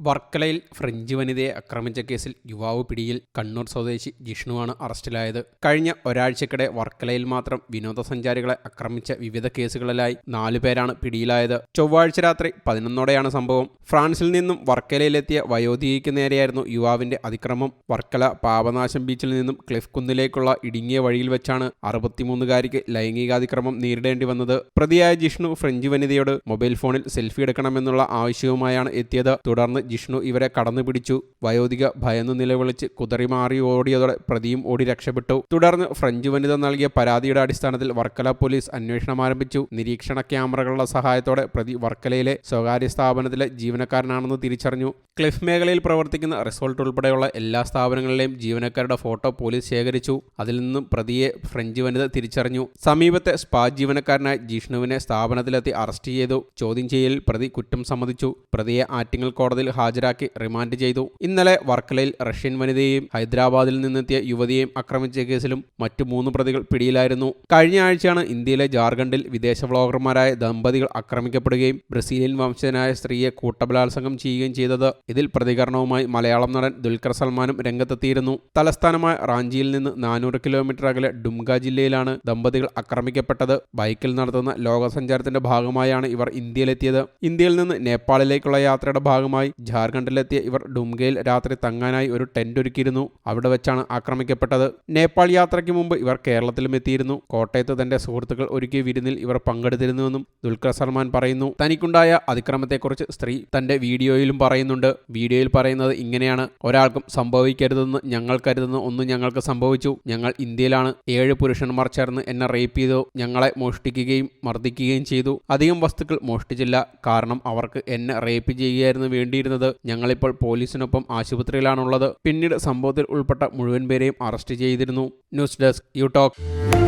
വർക്കലയിൽ ഫ്രഞ്ച് വനിതയെ ആക്രമിച്ച കേസിൽ യുവാവ് പിടിയിൽ കണ്ണൂർ സ്വദേശി ജിഷ്ണുവാണ് അറസ്റ്റിലായത്. കഴിഞ്ഞ ഒരാഴ്ചക്കിടെ വർക്കലയിൽ മാത്രം വിനോദസഞ്ചാരികളെ ആക്രമിച്ച വിവിധ കേസുകളിലായി നാലുപേരാണ് പിടിയിലായത്. ചൊവ്വാഴ്ച രാത്രി പതിനൊന്നോടെയാണ് സംഭവം. ഫ്രാൻസിൽ നിന്നും വർക്കലയിലെത്തിയ വയോധികയ്ക്ക് നേരെയായിരുന്നു യുവാവിന്റെ അതിക്രമം. വർക്കല പാപനാശം ബീച്ചിൽ നിന്നും ക്ലിഫ് കുന്നിലേക്കുള്ള ഇടുങ്ങിയ വഴിയിൽ വെച്ചാണ് അറുപത്തിമൂന്നുകാരിക്ക് ലൈംഗികാതിക്രമം നേരിടേണ്ടി വന്നത്. പ്രതിയായ ജിഷ്ണു ഫ്രഞ്ച് വനിതയോട് മൊബൈൽ ഫോണിൽ സെൽഫി എടുക്കണമെന്നുള്ള ആവശ്യവുമായാണ് എത്തിയത്. തുടർന്ന് ജിഷ്ണു ഇവരെ കടന്നു പിടിച്ചു വയോധിക ഭയന്നു നിലവിളിച്ച് കുതറിമാറി ഓടിയതോടെ പ്രതിയും ഓടി രക്ഷപ്പെട്ടു. തുടർന്ന് ഫ്രഞ്ച് വനിത നൽകിയ പരാതിയുടെ അടിസ്ഥാനത്തിൽ വർക്കല പോലീസ് അന്വേഷണം ആരംഭിച്ചു. നിരീക്ഷണ ക്യാമറകളുടെ സഹായത്തോടെ പ്രതി വർക്കലയിലെ സ്വകാര്യ സ്ഥാപനത്തിലെ ജീവനക്കാരനാണെന്ന് തിരിച്ചറിഞ്ഞു. ക്ലിഫ് മേഖലയിൽ പ്രവർത്തിക്കുന്ന റിസോർട്ട് ഉൾപ്പെടെയുള്ള എല്ലാ സ്ഥാപനങ്ങളിലെയും ജീവനക്കാരുടെ ഫോട്ടോ പോലീസ് ശേഖരിച്ചു. അതിൽ നിന്നും പ്രതിയെ ഫ്രഞ്ച് വനിത തിരിച്ചറിഞ്ഞു. സമീപത്തെ സ്പാ ജീവനക്കാരനായ ജിഷ്ണുവിനെ സ്ഥാപനത്തിലെത്തി അറസ്റ്റ് ചെയ്തു. ചോദ്യം ചെയ്യലിൽ പ്രതി കുറ്റം സമ്മതിച്ചു. പ്രതിയെ ആറ്റിങ്ങൽ കോടതിയിൽ ഹാജരാക്കി റിമാൻഡ് ചെയ്തു. ഇന്നലെ വർക്കലയിൽ റഷ്യൻ വനിതയെയും ഹൈദരാബാദിൽ നിന്നെത്തിയ യുവതിയെയും ആക്രമിച്ച കേസിലും മറ്റു മൂന്ന് പ്രതികൾ പിടിയിലായിരുന്നു. കഴിഞ്ഞ ആഴ്ചയാണ് ഇന്ത്യയിലെ ജാർഖണ്ഡിൽ വിദേശ വ്ളോഗർമാരായ ദമ്പതികൾ ആക്രമിക്കപ്പെടുകയും ബ്രസീലിയൻ വംശജനായ സ്ത്രീയെ കൂട്ടബലാത്സംഗം ചെയ്യുകയും ചെയ്തത്. ഇതിൽ പ്രതികരണവുമായി മലയാളം നടൻ ദുൽഖർ സൽമാനും രംഗത്തെത്തിയിരുന്നു. തലസ്ഥാനമായ റാഞ്ചിയിൽ നിന്ന് നാനൂറ് കിലോമീറ്റർ അകലെ ഡുംഗ ജില്ലയിലാണ് ദമ്പതികൾ ആക്രമിക്കപ്പെട്ടത്. ബൈക്കിൽ നടത്തുന്ന ലോകസഞ്ചാരത്തിന്റെ ഭാഗമായാണ് ഇവർ ഇന്ത്യയിലെത്തിയത്. ഇന്ത്യയിൽ നിന്ന് നേപ്പാളിലേക്കുള്ള യാത്രയുടെ ഭാഗമായി ജാർഖണ്ഡിലെത്തിയ ഇവർ ഡുംഗയിൽ രാത്രി തങ്ങാനായി ഒരു ടെന്റ് ഒരുക്കിയിരുന്നു. അവിടെ വെച്ചാണ് ആക്രമിക്കപ്പെട്ടത്. നേപ്പാൾ യാത്രയ്ക്ക് മുമ്പ് ഇവർ കേരളത്തിലും എത്തിയിരുന്നു. കോട്ടയത്ത് തന്റെ സുഹൃത്തുക്കൾ ഒരുക്കിയ വിരുന്നിൽ ഇവർ പങ്കെടുത്തിരുന്നുവെന്നും ദുൽഖർ സൽമാൻ പറയുന്നു. തനിക്കുണ്ടായ അതിക്രമത്തെക്കുറിച്ച് സ്ത്രീ തന്റെ വീഡിയോയിലും പറയുന്നുണ്ട്. വീഡിയോയിൽ പറയുന്നത് ഇങ്ങനെയാണ്. ഒരാൾക്കും സംഭവിക്കരുതെന്ന് ഞങ്ങൾ കരുതുന്ന. ഒന്നും ഞങ്ങൾക്ക് സംഭവിച്ചു. ഞങ്ങൾ ഇന്ത്യയിലാണ്. ഏഴ് പുരുഷന്മാർ ചേർന്ന് എന്നെ റേപ്പ് ചെയ്തു. ഞങ്ങളെ മോഷ്ടിക്കുകയും മർദ്ദിക്കുകയും ചെയ്തു. അധികം വസ്തുക്കൾ മോഷ്ടിച്ചില്ല. കാരണം അവർക്ക് എന്നെ റേപ്പ് ചെയ്യുകയായിരുന്നു വേണ്ടിയിരുന്നത് ഞങ്ങളിപ്പോൾ പോലീസിനൊപ്പം ആശുപത്രിയിലാണുള്ളത്. പിന്നീട് സംഭവത്തിൽ ഉൾപ്പെട്ട മുഴുവൻ പേരെയും അറസ്റ്റ് ചെയ്തിരുന്നു. News desk you talk.